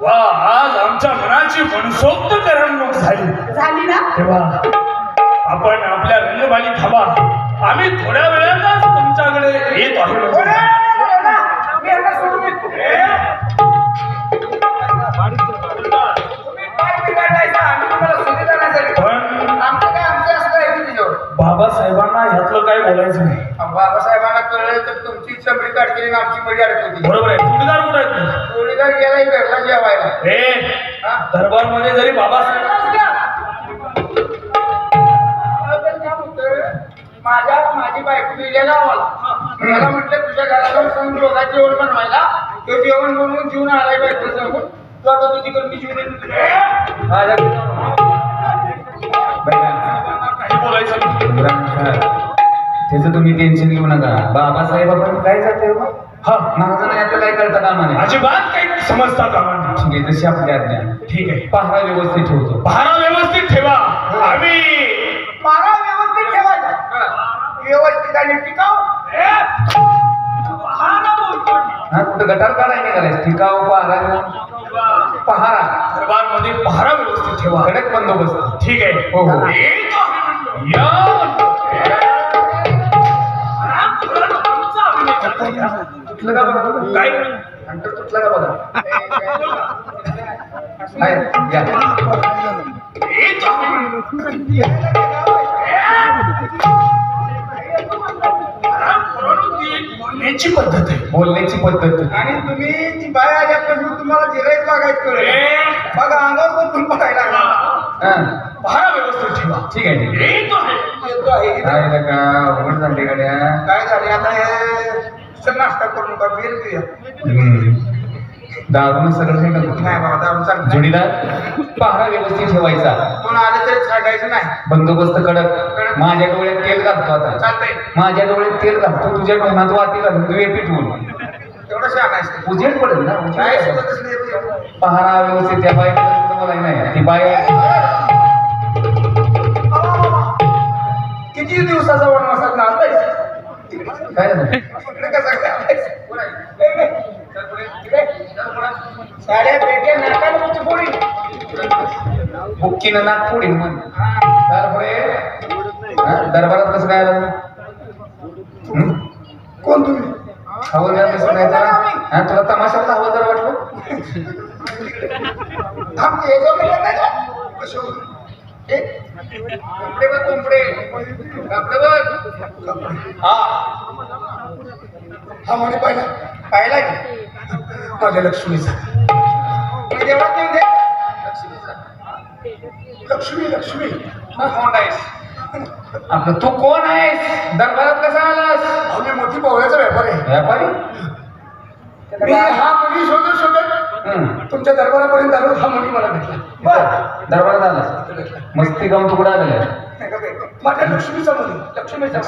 वा आज आमच्या मनाची मनसोक्त करमणूक झाली. झाली ना? तेव्हा आपण आपल्या रंगबाली थांबा. आम्ही थोड्या वेळातच तुमच्याकडे येत आहोत. बाबासाहेबांना ह्यातलं काही बोलायचं नाही. बाबासाहेबांना कळलं तर तुमची चमडी काढली आणि आमची मडी अडकवली बरोबर आहे. जोडीदार कुठे आहेत? जोडीदार गेलाय घरला जेवायला. ए हा? दरबारमध्ये जरी बाबासाहेब आपण काय म्हणतोय, माझ्या माझी बायको गेल्या गावाला मला म्हटलं तुझ्या सांग दोघांचं जेवण बनवायला. तो जेवण बनवून जीवन आलाय बायको सांगून. तू आता तुझी मी जीवन माझ्या बोलायचं. त्याचं तुम्ही टेन्शन घेऊ नका. बाबासाहेब आपण काय जाते हा? महाराजांना यातलं काय कळतं का म्हणे अजिबात काही समजता कामा नये. ठीक आहे जशी आपली आज्ञा ठीक आहे. पहारा व्यवस्थित ठेवतो. भारा व्यवस्थित ठेवा. आम्ही मारा व्यवस्थित ठेवायचा व्यवस्थित आणि टिकाव हा कुठं गटार काढायला निघालाय ठिकाव पहारा पहारा. दरबारमध्ये पहारा व्यवस्थित ठेवा. कडक बंदोबस्त. ठीक आहे. हो, हो. येतो आहे तुटलं का बघा? काय? अंतर तुटलं का. बोलण्याची पद्धत आहे. बोलण्याची पद्धत. आणि तुम्ही ती बाय आल्यापासून तुम्हाला जिरायत लागायचं बघा अंगावर पण तुम्ही बघायला लागला. हा, पहारा व्यवस्थित ठेवा. ठीक आहे ठीक आहे. येतो आहे. काय झाली गाड्या. काय झाले आता हे? चल नाश्ता करू नका बेल पिऊया हम्म. दारून सगळं नाही बाबा दारू. जोडीदार पहारा व्यवस्थित ठेवायचा कोण आले तरी सांगायचं नाही बंदोबस्त कडक माझ्या डोळ्यात तेल घालतो आता चालतंय माझ्या डोळ्यात तेल घालतो तुझ्या डोळ्यात वाती घालून तू पिटवून तेवढं सांगायचं उजेड पडेल ना काय येतं. पहारा व्यवस्थित त्या बाई बोलाय नाही ती बाई किती दिवसाचा वनवासात काय झालं. साड्या पेट्या नाकाला तुमची पोळी. बुक्कीनं नाक फोडीन म्हण. हा, दरबारात कसं काय आलं? कोण तुम्ही? हवालदार कसं काय हा तुला तमाशाला हवालदार वाटलं? आमचे हे जो मिळत नाही का? कशे? ए, कपडे बघ कपडे कपडे बघ. हा. हा म्हणे पाहिला. पाहिला की? माझ्या लक्ष्मीचा मी देवळात नाही दे लक्ष्मी लक्ष्मी हा कोण आहेस? आपलं तू कोण आहेस? दरबारात कसा आलास? मी मोठी पोहळ्याचा व्यापार आहे. व्यापारी? मी हा मुली शोधत शोधत. तुमच्या दरबारापर्यंत आलो हा मुली मला भेटला. बर. दरबारात आलास. मस्ती गाऊन तुकडा आलेला. माझ्या लक्ष्मीचा मुली लक्ष्मीचा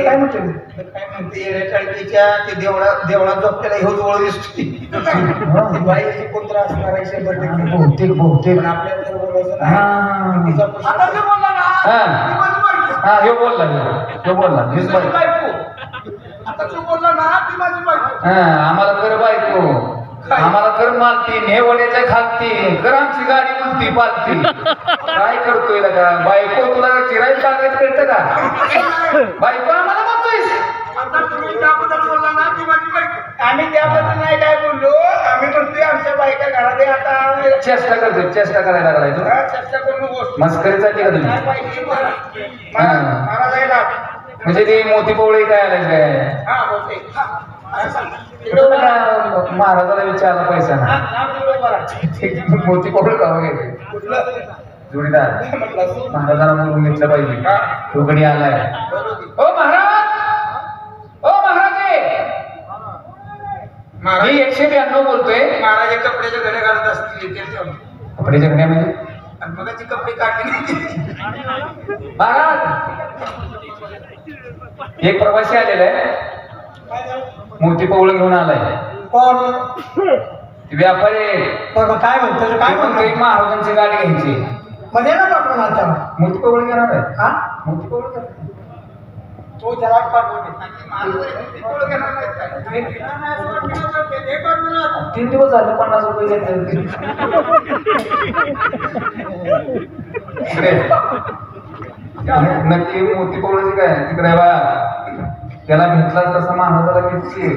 काय म्हणते मी? काय म्हणते येड्याचाळीच्या ते देवळा देवळात झोपलेला दिसते ती बाई अशी कोणतरी असणार आहे शंभर टक्के बहुतेक बहुतेक पण आपल्या तर बोलायचं हा. नाही. तिचा प्रश्न- आता जे बोलला ना, हा. ती माझी बायको. हा बोलला ह्यो. ह्यो बोलला ती हीच माझी बाई बायको. आता जो बोलला ना ती माझी बायको हा आम्हाला कर बायको आम्हाला कर मालती हे वड्याच्या खालती कर आमची गाडी उलती पालती काय करतोय लगा? बायको तुला चिरायला सांगायचं कळतं का? बायको आम्हाला म्हणतोयस आता तुम्ही त्याबद्दल बोलला ना ती माझी बायको. आम्ही त्याबद्दल नाही काय बोललो. आम्ही म्हणतोय आमच्या बायका घरात आहे आता चेष्टा करतोय चेष्टा करायला लागलाय तू. हा, करून मस्करी चालली का तुम्ही? म्हणजे ती मोती पोवळी काय? आलाय काय हा हा, हा, महाराजाला विचारला पैसा हा, ना तिकडे. मोती पोवळ का वगैरे? जोडीदार. महाराजाला म्हणून घेतलं पाहिजे हा. तो गडी आलाय. ओ महाराज ओ महाराजे मी एकशे ब्याण्णव बोलतोय महाराज हे कपड्याचे घडे घालत असतील. कपड्याच्या घड्यामध्ये आणि मग कपडे काढली महाराज एक प्रवासी आलेला आहे मोती पवळ घेऊन आलाय. कोण? ते व्यापारी आहे. काय म्हणतो काय म्हणतो महाराजांची गाडी घ्यायची. मध्ये ना पाठवून आता. मोती पवळ घेणार आहे. हा? मोती पवळ घेणार. तो जरा पाठवते पाठवून तीन दिवस झाले पन्नास रुपये घेतले इकडे. नक्की मोती पवळाची काय तिकडे बा त्याला भेटला तसा महाराजाला भेटची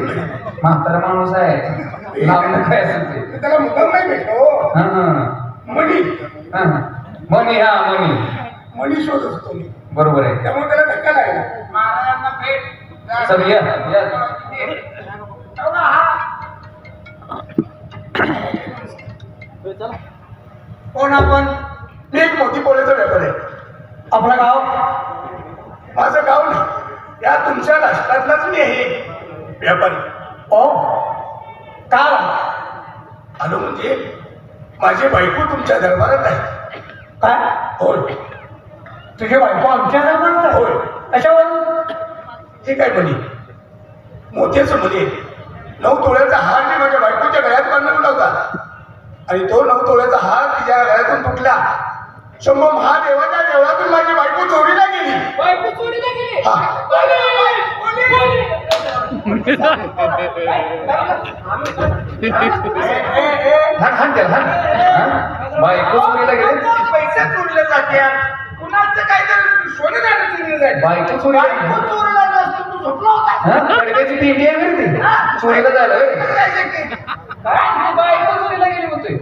म्हातारा माणूस आहे. नाव काय असेल ते? त्याला मुद्दाम नाही भेटलो. हा मणी. हा. मणी हा मणी. मणी शोधत होतो मी. बरोबर आहे. त्यामुळे त्याला धक्का लागला. महाराजांना भेट. चल या या. कोण आपण मी एक मोठी पोळीचा व्यापार आहे आपलं गाव माझं गाव नाही या तुमच्या राष्ट्रातलाच मी आहे व्यापारी ओ का आलो म्हणजे माझी बायको तुमच्या दरबारात आहे काय होय तुझी बायको आमच्या दरबारात होय कशावर ठीक आहे म्हणे मोत्याचं म्हणे नऊ तोळ्याचा हार मी माझ्या बायकोच्या गळ्यात बांधून होता आणि तो नऊ तोळ्याचा हार तिच्या गळ्यातून तुटला शंभर महादेवाच्या देवळातून माझी बायको चोरीला गेली बायको चोरीला गेली हा. त्याला हा? बायको चोरीला गेले. पैसे चोरीला जाते कुणाचं काय तर सोनं नाणं चोरीला जाते बायको चोरीला गेली. बायको चोरीला जास्त तू झोपला होता? हा? कडब्याची दिंडी आहे बरं ती. चोरीला झालं होय. काय? बायको चोरीला गेली म्हणतोय.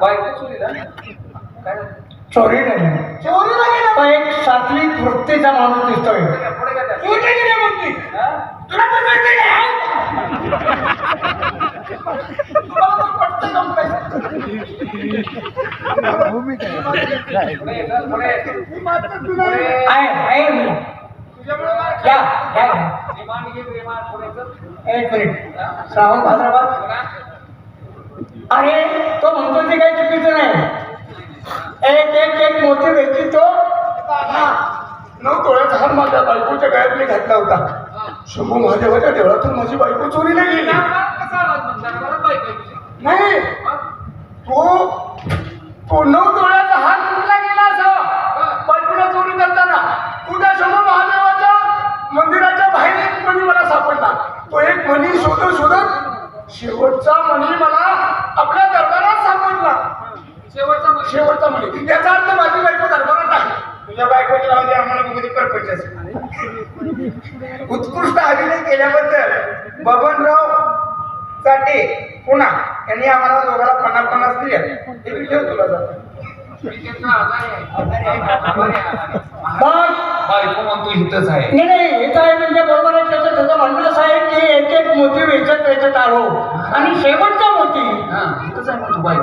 बायको चोरीला? काय? चोरी नाही. चोरीला गेला? पण एक सात्विक वृत्तीचा माणूस दिसतोय? चोरीला म्हणते हा? तुला पण कळतंय तुम्हाला पण पटतंय काय? आहे आहे मी तुझ्यामुळे मार या या विमान घे, विमान एक मिनिट श्रावण भाद्रपद अरे तो म्हणतो ते काही चुकीचं नाही एक एक एक मोठी व्यक्ती तो नऊ तोळ्याचा हार माझ्या बायकोच्या गायब मी घातला होता शंभू महादेवाच्या देवळातून माझी बायको चोरीला गेली. नाही तो तो तोळ्याचा हार कुठला गेला असं बायकोला चोरी करताना तुझ्या शंभू महादेवाच्या मंदिराच्या बाहेर एक मणी मला सापडला तो एक मणी शोधत शोधत शेवटचा मणी मला आपल्या दरबारात सापडला शेवटचा मग. शेवटचा म्हणे याचा अर्थ माझी बायको दरबारात आहे तुझ्या बायकोची नाव दे आम्हाला बघू दे परपंच उत्कृष्ट अभिनय केल्याबद्दल बबनराव चाटे पुणा यांनी आम्हाला दोघांना पन्नास पन्नास दिले. हे मी ठेव तुला जातो. आहे. आहे, आहे. बायको म्हणतो इथंच आहे. नाही नाही हे काय म्हणजे बरोबर आहे त्याचं त्याचं म्हणणं असं आहे की एक एक मोती वेचत वेचत आलो आणि शेवटचा मोती. हा इथंच आहे म्हणतो बायको.